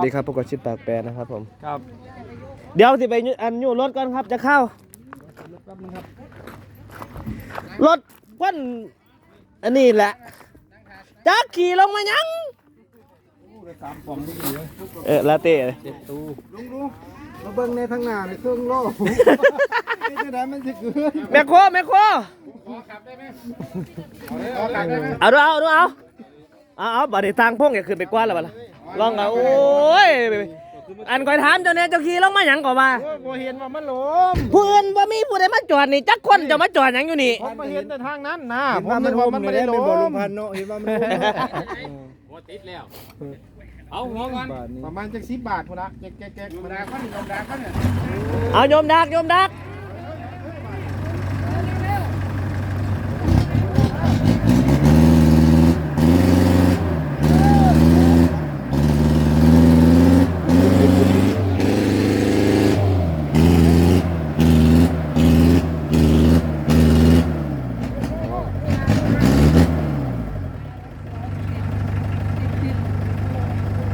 วัสดีครับพบกับชิดปากแปรนะครับผม ครับเดี๋ยวสิไปยุอันอยู่รถก่อนครับจะเข้าแป๊บนึงครับรถควันอันนี้แหละจักขี่ลงมายังสามป่องทุกทีเลยเออลาเต้เจ็ดตู้ลุงลุงมาเบิ่งในทางหน้าในเครื่องโลกนี่จะได้มันสิเกินแมคโครแมคโครเอาดูเอาดูเอาเอาเอาบัดนี้ทางพงอย่าขึ้นไปกว้านแล้วบัดล่ะ ลองเอาโอ้ย อันคอยถามเจ้าเนี่ยเจ้าขี่ลงมาหยังก่อนมาบ่เห็นว่ามันหลมผู้อื่นบ่มีผู้ใดมาจอดนี่จักคนจะมาจอดหยังอยู่นี่ ผมมาเห็นแต่ทางนั้นนะเห็นผมว่ามันึนกลว่ามมันไม่ไม่ได้ได้ลลมมบ่ลมพันเนาะเห็นว่ามันลมหัวติดแล้ว เอาหัวก่อนบาทนี้ประมาณจัก10บาทพุ่นละแก๊กๆๆมาดาคันลมดาคันเนี่ย เอาโยมดักโยมดัก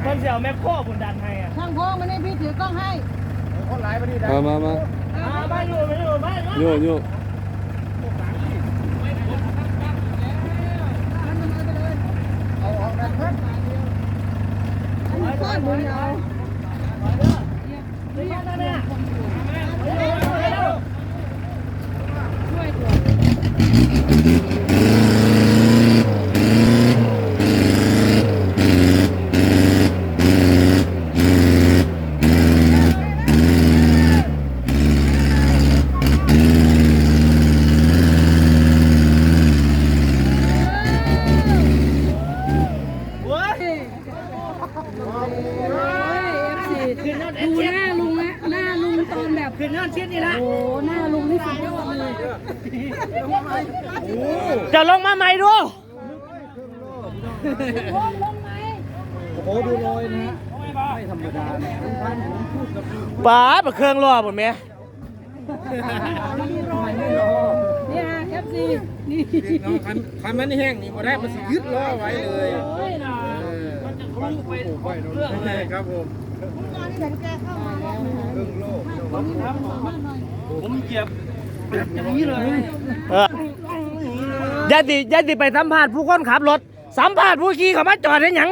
เพิ่นสิเอาแมคโครบุญดันให้อะ ช่างพงมานี่พี่ ถือกล้องให้คนหลายบ่ดีได้มามามามาบ้านอยู่มาอยู่บ้านโยโย่เอาออกได้เพิ่นก้อนบุญเอา ดูหน้าลุงนะหน้าลุงตอนแบบขึ้นยอดชิดนี่ละโอ้หน้าลุงนี่สุดยอดเลยจะลงมาใหม่ดูโอ้ดูรอยนะฮะไม่ธรรมดานะป๋าบเครื่องรอบหมดไหมเนี่ยเอฟซีนี่คันคันมันแห้งนี่บ่ได้มันสิยึดล้อไว้เลยมันจะคลุไปเรื่องเลยครับผม ผมเหยียบเออยันติยันติไปสัมภาษณ์ผู้คนขับรถ สัมภาษณ์ผู้ขี่เขามาจอดได้หยัง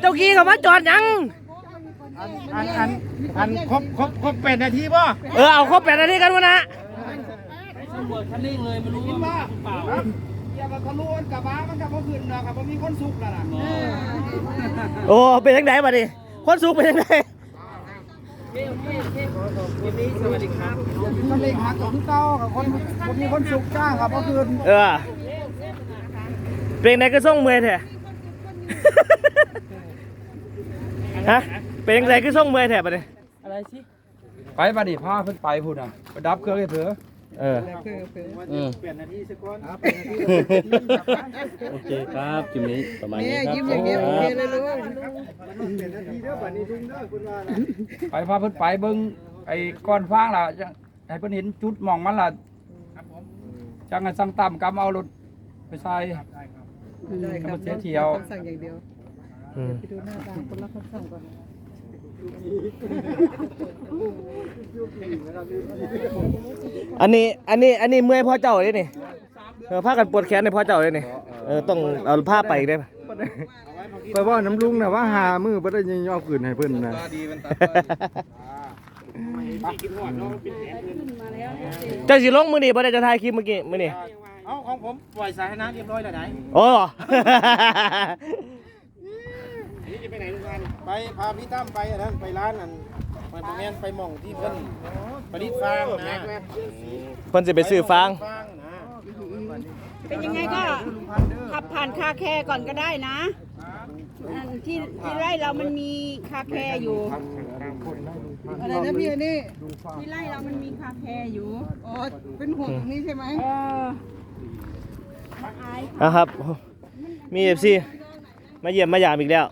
เจ้าขี่เขามาจอดหยัง อันอันอันครบครบครบแปดนาทีป่ะเออเอาครบแปดนาทีกันวะนะอย่ามาทะลุอันกระบะมันกับพ่ขึ้นนะครับมันมีคนสุกแล้วล่ะโอ้เป็นยังไงบัดนี้ คนสูงเป็นยังไงมันเล็งหักกับพี่เต้ากับคนคนมีคนสุกจ้างครับพ่ขึ้นเออเป็นยังไงก็ส่งเมื่อยแท้ฮะเป็นยังไงก็ส่งเมื่อยแท้บัดนี้ไปบัดนี้พาเพิ่นไปพุ่นน่ะไปดับเครื่องให้เถอะ เอออืมเปลี่ยนนาทีสักคนครับโอเคครับจุดนี้ประมาณนี้เนี่ยครับยิ้มอย่างเดียวโอเคเลยลุงเปลี่ยนนาทีเด้อบัดนี้ดึงเด้อคุณว่านะไปพาเพิ่นไปเบิ่งไอ้ก้อนฟางล่ะจะให้เพิ่นเห็นจุดหมองมันล่ะจังให้สั่งต่ำกำเอารถไปใส่ให้มันเสียเที่ยวคำสั่งอย่างเดียวอืมไปดูหน้าตาคนละคำสั่งก่อน อันนี้อันนี้อันนี้เมื่อยพ่อเจ้าเลยนี่เออผ้ากันปวดแขนในพ่อเจ้าเลยนี่เออต้องเอาผ้าไปอีกได้ปะไปว่าน้ำลุงน่ะว่าหามือบ่ได้ยิงยอขึ้นให้เพิ่นนะเจ้าสิลงมือนี่บ่ได้จะถ่ายคลิปเมื่อกี้มือนี่เอาของผมปล่อยสาธารณะเรียบร้อยแล้วไหนโอ้นี่จะไปไหนทุกวันไปพาพี่ตั้มไปอันนั้นไปร้านอัน ไปประแมนไปหม่องที่เพิ่นประดิษฐ์ฟางนะเพิ่นสิไปซื้อฟาง ฟางนะเป็นยังไงก็ขับผ่านคาแคร์ก่อนก็ได้นะอันที่ที่ไร่เรามันมีคาแคร์อยู่อะไรนะพี่อันนี้ที่ไร่เรามันมีคาแคร์อยู่อ๋อเป็นห่วงตรงนี้ใช่ไหมเอออะครับ มี FC มาเยี่ยมมายามอีกแล้ว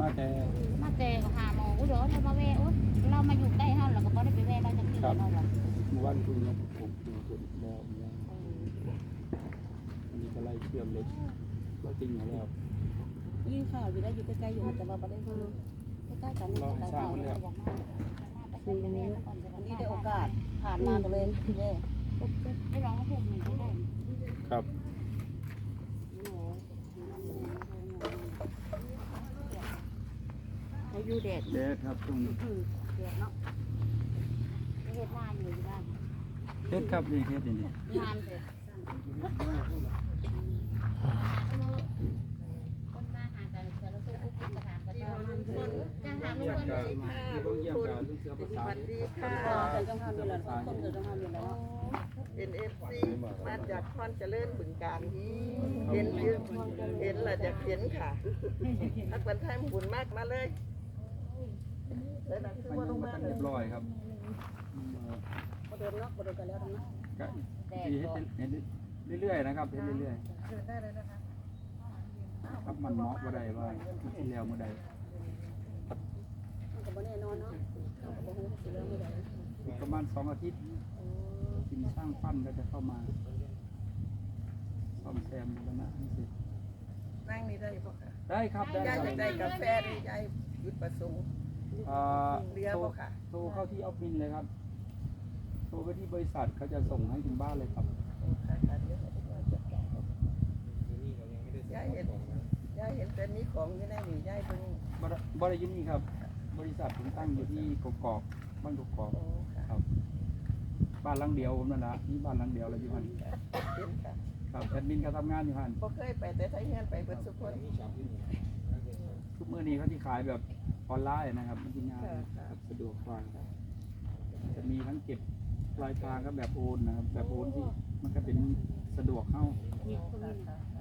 มาแต่ มาเจอหาหมออุ้ยเดี๋ยวเรามาแวะอุ้ยเรามาอยู่ใกล้ห้างเราก็บ่ได้ไปแวะเราจะกินเราหรอกเมื่อวานคุณเนี่ยผมดูคนแล้วเนี่ยอันนี้ก็ไล่เชื่อมเล็กก็จริงอยู่แล้วยิ่งข่าวอยู่ได้อยู่ใกล้ๆอยู่แต่เราไม่ได้รู้ใกล้ๆกันนี่เราเราเราบอกมาไปเป็นแม่ก่อนอันนี้ได้โอกาสผ่านมาก็เลยเย่ไม่ร้องเพลงหนึ่งก็ได้ครับ ให้ อยู่เด็ดเด็ดครับตรงนี้เด็ดเนาะเฮ็ดงานอยู่ที่บ้านเด็ดครับนี่เด็ดนี่งานเสร็จคนมาหากันเสร็จแล้วสู้ปุ๊บกระถางกระถางจะหาเงินเยี่ยมกันเสื้อภาษาแต่ต้องทำเวลาต้องเดินต้องทำเวลาเป็นเอฟซีมาจากคอนเจริญบึงการเห็นยืนเห็นและจะเห็นค่ะทักวันไทยบุญมากมาเลย แล้วนั่นคือมันว่าลยังงไม่มาทันเลเรียยบร้อยครับประเดินเนาะประเดินกันแล้วทั้งนั้นก็ที่เห็นเรื่อยๆนะครับเห็นเรื่อยเดินได้เลยนะคะๆครับมันเหมาะบ่ได้ว่าที่แล้วบ่ได้มันก็บ่แน่นอนเนาะเราก็บ่รู้สิเรื่องไม่ได้อีกประมาณสองอาทิตย์ทีมช่างปั้นก็จะเข้ามาซ่อมแซมแล้วนะให้เสร็จนั่งนี่ได้ปะค่ะได้ครับได้ยายคจะรับได้กาแฟหรือยายหยุดประสงค์ อ่าเรือโทรบ่ค่ะ โทรเข้าที่ออฟฟิศเลยครับโทรไปที่บริษัทเขาจะส่งให้ถึงบ้านเลยครับค่ะค่ะเดี๋ยวให้ยายจัดการยายเห็นยายเห็นแต่มีของอยู่ในนี่ยายเพิ่งบริบริษัทนี่ครับ บริษัทผมตั้งอยู่ที่กกอกบ้านกกอกโอ้ค่ะครับบ้านหลังเดียวผมนั่นละนี่บ้านหลังเดียวเลยอยู่หันเห็นค่ะครับแอดมินก็ทำงานอยู่หันบ่เคยไปแต่ไทยเฮือนไปเบิดสุกคนทุกมื้อนี้เขาที่ขายแบบ ออนไลน์นะครับมันที่ง่ายครับสะดวกกว่าครับจะมีทั้งเก็บปลายทางก็แบบโอนนะครับแบบโอนที่มันก็เป็นสะดวกเข้า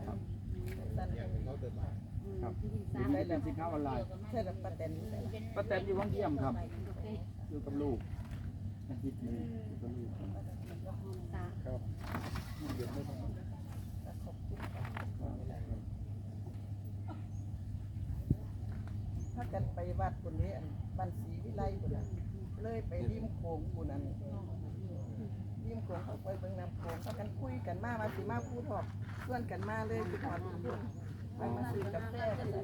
ครับนั่นเองครับเดี๋ยวนี้เป็นสินค้าออนไลน์เพื่อนประเด็นนี่แหละป้าแตนอยู่วังเยี่ยมครับอยู่กับลูกอาทิตย์หนึงอยู่กับลูกครับเดี๋ยวไม่ต้องครับ ถ้า กันไปวัดคนนี้อันบ้านศรีวิไลคนนั้นเลยไปริมโขงคนนั้นริมโขงเขาไปเบิ่งน้ำโขงเขากันคุยกันมามาสิมาพูดหอกส่วนกันมาเลยคือหอดทุกคนไปมาซื้อกาแฟกันเลย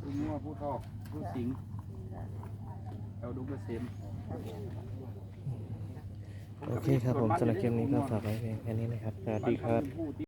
ผู้งัวผู้ทอกผู้สิงเราดูเกษมโอเคครับผมสำหรับคลิปนี้ก็ฝากไว้เพียงแค่นี้นะครับสวัสดีครับผู้ที่